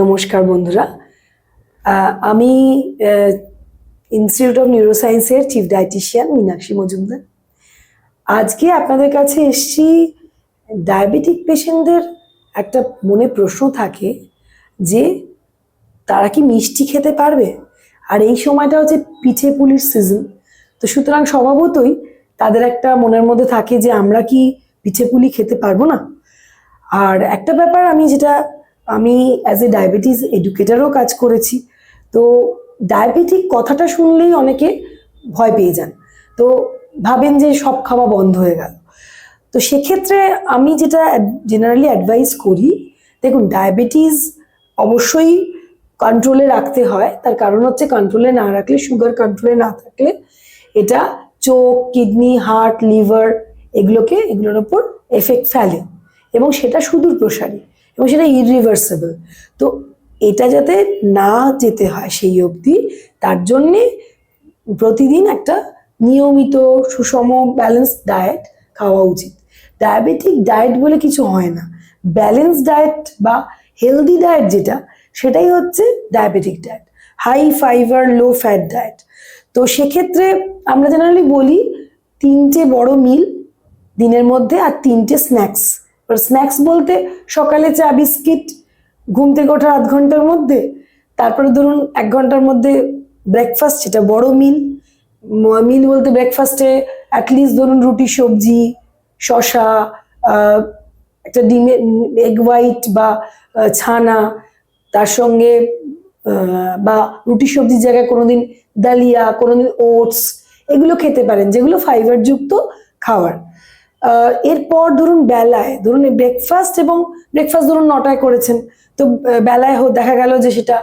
নমস্কার বন্ধুরা। আমি ইনস্টিটিউট অফ নিউরোসায়েন্সের চিফ ডায়েটিশিয়ান মীনাক্ষী মজুমদার। আজকে আপনাদের কাছে এসছি ডায়াবেটিক পেশেন্টদের একটা মনে প্রশ্ন থাকে যে, তারা কি মিষ্টি খেতে পারবে? আর এই সময়টা হচ্ছে পিঠে পুলির সিজন তো সুতরাং স্বভাবতই তাদের একটা মনের মধ্যে থাকে যে, আমরা কি পিঠে পুলি খেতে পারব না? আর একটা ব্যাপার আমি যেটা আমি অ্যাজ এ ডায়াবেটিস এডুকেটারও কাজ করেছি। তো ডায়াবেটিক কথাটা শুনলেই অনেকে ভয় পেয়ে যান। তো ভাবেন যে সব খাওয়া বন্ধ হয়ে গেল। তো সেক্ষেত্রে আমি যেটা জেনারেলি অ্যাডভাইস করি, দেখুন ডায়াবেটিস অবশ্যই কন্ট্রোলে রাখতে হয়। তার কারণ হচ্ছে কন্ট্রোলে না রাখলে সুগার কন্ট্রোলে না থাকলে এটা চোখ কিডনি হার্ট লিভার এগুলোকে এগুলোর ওপর এফেক্ট ফেলে। এবং সেটা সুদূর প্রসারী এবং সেটা ইরিভার্সেবল তো এটা যাতে না যেতে হয় সেই অবধি, তার জন্যে প্রতিদিন একটা নিয়মিত সুষম ব্যালেন্স ডায়েট খাওয়া উচিত। ডায়াবেটিক ডায়েট বলে কিছু হয় না। ব্যালেন্স ডায়েট বা হেলদি ডায়েট যেটা, সেটাই হচ্ছে diabetic diet high fibre low fat diet তো সেক্ষেত্রে আমরা জেনারেলি বলি তিনটে বড় মিল দিনের মধ্যে আর তিনটে স্ন্যাক্স এবার স্ন্যাক্স বলতে সকালে চা বিস্কিট ঘুম থেকে ওঠার আধ ঘণ্টার মধ্যে তারপরে ধরুন এক ঘণ্টার মধ্যে ব্রেকফাস্ট সেটা বড় মিল মিল বলতে ব্রেকফাস্টে অ্যাটলিস্ট ধরুন রুটি সবজি শশা একটা ডিমের এগ হোয়াইট বা ছানা তার সঙ্গে বা রুটি সবজির জায়গায় কোনোদিন ডালিয়া কোনোদিন ওটস এগুলো খেতে পারেন যেগুলো ফাইবারযুক্ত আহ, এরপর ধরুন বেলায়, ধরুন ব্রেকফাস্ট এবং ব্রেকফাস্ট ধরুন নটায় করেছেন। তো বেলায় দেখা গেল যে সেটা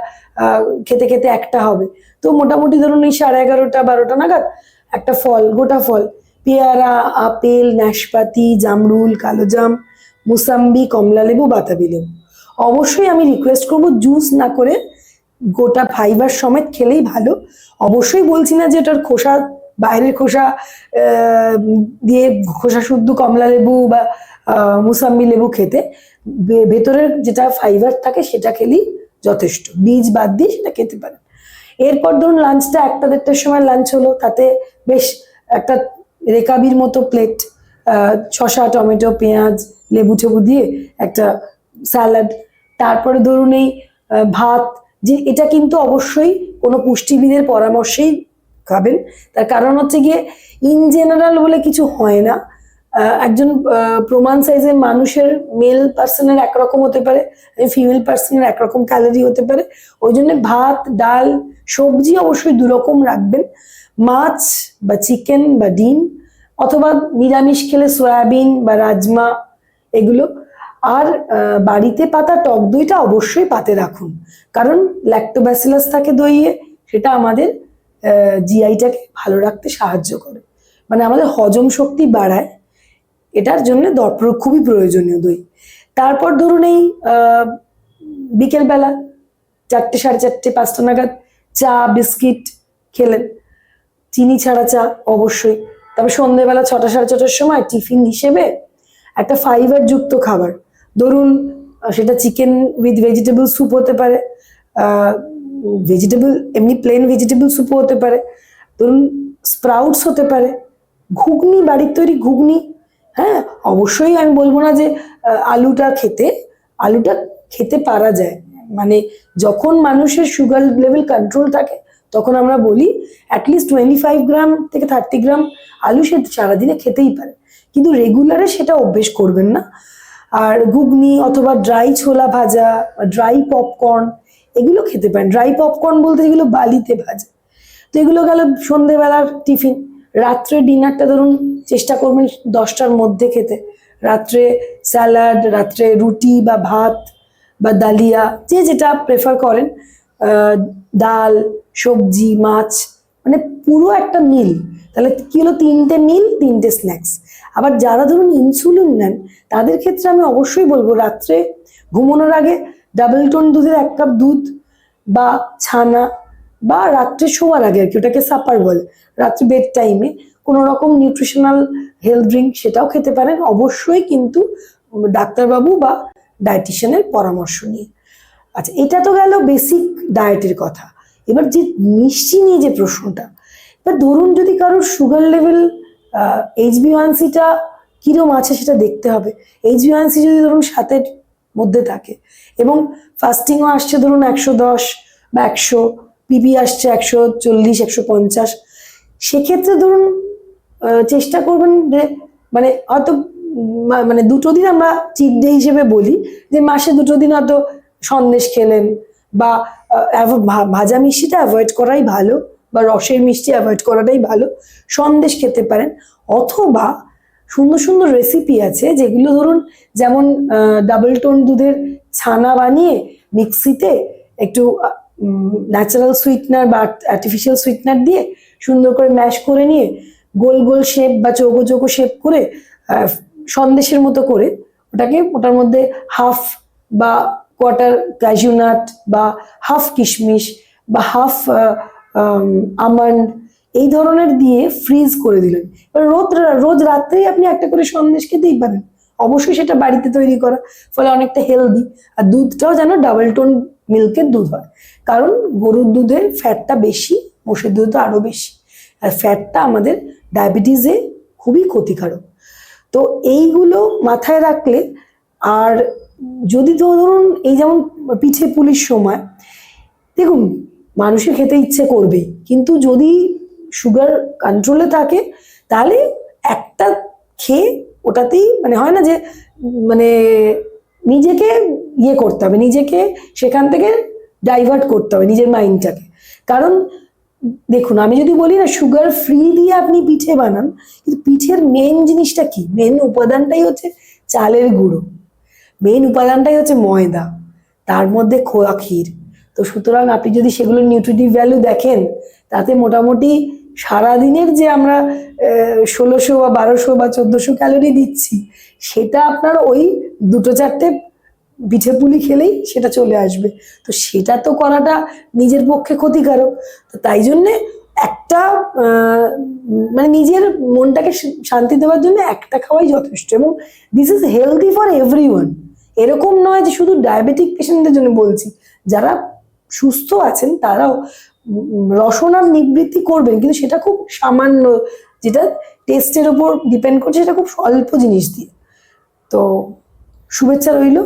খেতে খেতে একটা হবে। তো মোটামুটি ধরুন এই সাড়ে এগারোটা, বারোটা নাগাদ একটা ফল, গোটা ফল। পেয়ারা, আপেল, নাশপাতি, জামরুল কালোজাম মুসাম্বি কমলালেবু বাতাবি লেবু। অবশ্যই আমি রিকোয়েস্ট করব জুস না করে গোটা ফাইবার সমেত খেলেই ভালো। অবশ্যই বলছি না যে ওটার খোসা বাইরের খোসা দিয়ে খোসা শুদ্ধ কমলা লেবু বা মুসাম্বি লেবু খেতে ভেতরের যেটা ফাইবার থাকে সেটা খেলেই যথেষ্ট। বীজ বাদ দিয়ে সেটা খেতে পারেন। এরপর ধরুন লাঞ্চটা একটা দেড়টার সময় লাঞ্চ হলো, তাতে বেশ একটা রেকাবির মতো প্লেট শসা, টমেটো, পেঁয়াজ, লেবু টেবু দিয়ে একটা স্যালাড তারপরে ধরুন এই ভাত, যে, এটা কিন্তু অবশ্যই কোনো পুষ্টিবিদের পরামর্শেই খাবেন। তার কারণ হচ্ছে গিয়ে ইন জেনারেল বলে কিছু হয় না। একজন প্রমাণ সাইজের মানুষের মেল পার্সনের একরকম হতে পারে ফিমেল পার্সনের একরকম ক্যালোরি হতে পারে। ওই জন্য ভাত, ডাল, সবজি অবশ্যই দুরকম রাখবেন। মাছ বা চিকেন বা ডিম, অথবা নিরামিষ খেলে সয়াবিন বা রাজমা এগুলো। আর বাড়িতে পাতা, টক দইটা অবশ্যই পাতে রাখুন। কারণ ল্যাক্টোব্যাসিলাস থাকে দইয়ে, সেটা আমাদের জিআইটাকে ভালো রাখতে সাহায্য করে। মানে আমাদের হজম শক্তি বাড়ায়, এটার জন্য দরপ্র খুবই প্রয়োজনীয় দই। তারপর ধরুন এই বিকেলবেলা চারটে সাড়ে চারটে, পাঁচটা নাগাদ চা, বিস্কিট খেলেন। চিনি ছাড়া চা অবশ্যই। তারপর সন্ধেবেলা ছটা সাড়ে ছটার সময় টিফিন হিসেবে একটা ফাইবার যুক্ত খাবার। ধরুন সেটা চিকেন উইথ ভেজিটেবল স্যুপ হতে পারে ভেজিটেবল এমনি প্লেন ভেজিটেবল স্যুপও হতে পারে। ধরুন স্প্রাউটস হতে পারে। ঘুগনি, বাড়ির তৈরি ঘুগনি হ্যাঁ? অবশ্যই আমি বলব না যে আলুটা খেতে আলুটা খেতে পারা যায়। মানে যখন মানুষের সুগার লেভেল কন্ট্রোল থাকে, তখন আমরা বলি অ্যাটলিস্ট টোয়েন্টি ফাইভ গ্রাম থেকে থার্টি গ্রাম আলু সে সারাদিনে খেতেই পারে। কিন্তু রেগুলারে সেটা অভ্যেস করবেন না। আর ঘুগনি অথবা ড্রাই ছোলা ভাজা ড্রাই পপকর্ন এগুলো খেতে পারেন। ড্রাই পপকর্ন বলতে যেগুলো বালিতে ভাজা। তো এগুলো গেল সন্ধেবেলার টিফিন। রাত্রে ডিনারটা ধরুন চেষ্টা করবেন দশটার মধ্যে খেতে। রাত্রে স্যালাড, রাত্রে রুটি বা ভাত বা ডালিয়া, যে যেটা প্রেফার করেন। ডাল, সবজি, মাছ মানে পুরো একটা মিল। তাহলে কি হলো? তিনটে মিল, তিনটে স্ন্যাক্স আবার যারা ধরুন ইনসুলিন নেন, তাদের ক্ষেত্রে আমি অবশ্যই বলব, রাত্রে ঘুমানোর আগে ডাবল টোন দুধের এক কাপ দুধ বা ছানা বা রাত্রে শোয়ার আগে আর কি, ওটাকে সাপার বলে। রাত্রে বেড টাইমে কোনো রকম নিউট্রিশনাল হেলথ ড্রিঙ্ক সেটাও খেতে পারেন। অবশ্যই কিন্তু ডাক্তারবাবু বা ডায়েটিশিয়ানের পরামর্শ নিয়ে। আচ্ছা এটা তো গেল বেসিক ডায়েটের কথা। এবার যে মিষ্টি নিয়ে যে প্রশ্নটা, এবার ধরুন যদি কারোর sugar level H B one সিটা কিরম আছে সেটা দেখতে হবে। এইচ বি ওয়ান সি যদি ধরুন সাতের মধ্যে থাকে। এবং ফাস্টিংও আসছে ধরুন একশো দশ বা একশো পিপি আসছে একশো চল্লিশ, একশো পঞ্চাশ। সেক্ষেত্রে ধরুন চেষ্টা করবেন যে মানে হয়তো মানে দুটো দিন আমরা চিট ডে হিসেবে বলি, যে মাসে দুটো দিন হয়তো সন্দেশ খেলেন বা ভাজা মিষ্টিটা অ্যাভয়েড করাই ভালো বা রসের মিষ্টি অ্যাভয়েড করাটাই ভালো। সন্দেশ খেতে পারেন। অথবা সুন্দর সুন্দর রেসিপি আছে, যেগুলো ধরুন যেমন ডাবল টোন দুধের ছানা বানিয়ে মিক্সিতে একটু ন্যাচারাল সুইটনার বা আর্টিফিশিয়াল সুইটনার দিয়ে সুন্দর করে ম্যাশ করে নিয়ে গোল গোল শেপ বা চৌকো চৌকো শেপ করে সন্দেশের মতো করে ওটাকে ওটার মধ্যে হাফ বা কোয়ার্টার ক্যাজু নাট বা হাফ কিশমিশ বা হাফ আমন্ড এই ধরনের দিয়ে ফ্রিজ করে দিলেন। এবার রোজ রোজ রাত্রেই আপনি একটা করে সন্দেশ খেতেই পারেন। অবশ্যই সেটা বাড়িতে তৈরি করা, ফলে অনেকটা হেলদি আর দুধটাও যেন ডাবল টোন মিল্কের দুধ হয়। কারণ গরুর দুধের ফ্যাটটা বেশি, মোষের দুধ তো আরও বেশি। আর ফ্যাটটা আমাদের ডায়াবেটিসে খুবই ক্ষতিকারক। তো এইগুলো মাথায় রাখলে, আর যদি ধরুন এই যেমন পিঠে পুলির সময়, দেখুন, মানুষের খেতে ইচ্ছে করবেই। কিন্তু যদি সুগার কন্ট্রোলে থাকে, তাহলে একটা খেয়ে ওটাতেই মানে হয় না যে মানে নিজেকে ইয়ে করতে হবে, নিজেকে সেখান থেকে ডাইভার্ট করতে হবে নিজের মাইন্ডটাকে কারণ দেখুন, আমি যদি বলি না সুগার ফ্রি দিয়ে আপনি পিঠে বানান, কিন্তু পিঠের মেন জিনিসটা কি? মেন উপাদানটাই হচ্ছে চালের গুঁড়ো। মেন উপাদানটাই হচ্ছে ময়দা, তার মধ্যে খোয়া ক্ষীর। তো সুতরাং আপনি যদি সেগুলোর নিউট্রিটিভ ভ্যালু দেখেন, তাতে মোটামুটি সারাদিনের যে আমরা ষোলোশো বা বারোশো বা চোদ্দোশো ক্যালোরি দিচ্ছি, সেটা আপনার ওই দুটো চারটে পিঠে পুলি খেলেই সেটা চলে আসবে। তো সেটা তো করাটা নিজের পক্ষে ক্ষতিকারক। তো তাই জন্যে একটা মানে নিজের মনটাকে শান্তি দেওয়ার জন্য একটা খাওয়াই যথেষ্ট এবং this is healthy for every এরকম নয় যে শুধু ডায়াবেটিক পেশেন্টদের জন্য বলছি, যারা সুস্থ আছেন তারাও রসনার নিবৃত্তি করবেন, কিন্তু সেটা খুব সামান্য, যেটা টেস্টের ওপর ডিপেন্ড করছে, সেটা খুব অল্প জিনিস দিয়ে। তো শুভেচ্ছা রইল।